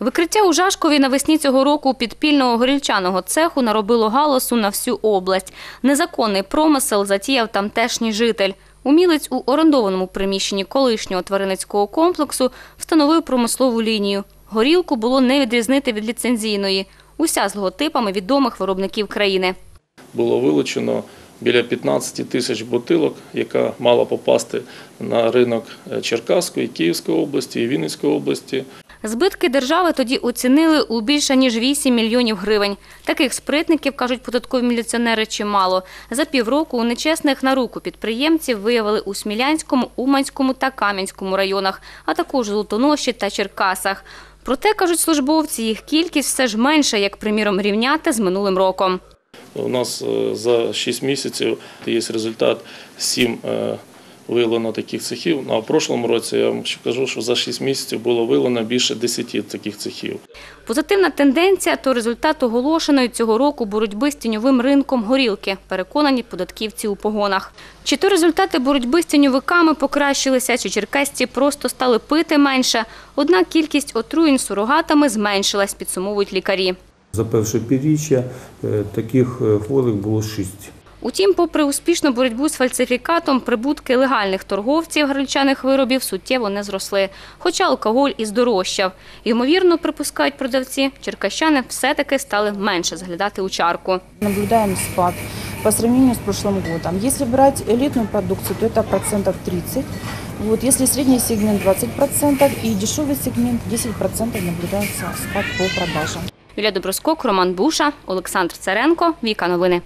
Викриття у Жашкові навесні цього року підпільного горільчаного цеху наробило галасу на всю область. Незаконний промисел затіяв тамтешній житель. Умілець у орендованому приміщенні колишнього тваринницького комплексу встановив промислову лінію. Горілку було не відрізнити від ліцензійної. Уся з логотипами відомих виробників країни. було вилучено біля 15 тисяч бутилок, яка мала попасти на ринок е, Черкаської, Київської області і Вінницької області. Збитки держави тоді оцінили у більше ніж 8 мільйонів гривень. Таких спритників, кажуть податкові міліціонери, чимало. За півроку у нечесних на руку підприємців виявили у Смілянському, Уманському та Кам'янському районах, а також Золотоноші та Черкасах. Проте, кажуть службовці, їх кількість все ж менша, як, приміром, рівняти з минулим роком. У нас е, за 6 місяців є результат 7 виявлено таких цехів. Ну, А в прошлому році я вам ще кажу, що за 6 місяців було виявлено більше 10 таких цехів. Позитивна тенденція – то результат оголошеної цього року боротьби з тіньовим ринком горілки, переконані податківці у погонах. Чи то результати боротьби з тіньовиками покращилися, чи черкасці просто стали пити менше, однак кількість отруєнь сурогатами зменшилась, підсумовують лікарі. За перше півріччя е, таких е, хворих було шість. Утім, попри успішну боротьбу з фальсифікатом, прибутки легальних торговців грильчаних виробів суттєво не зросли, хоча алкоголь і здорожчав. Ймовірно, припускають продавці, черкащани все-таки стали менше заглядати у чарку. Наблюдаем спад по сравнению с прошлым годом. Если брать элитную продукцию, то это процентов 30. Вот, если средний сегмент 20% и дешевый сегмент 10% наблюдается спад по продажам. Юлія Доброскок, Роман Буша, Олександр Царенко. Віка новини.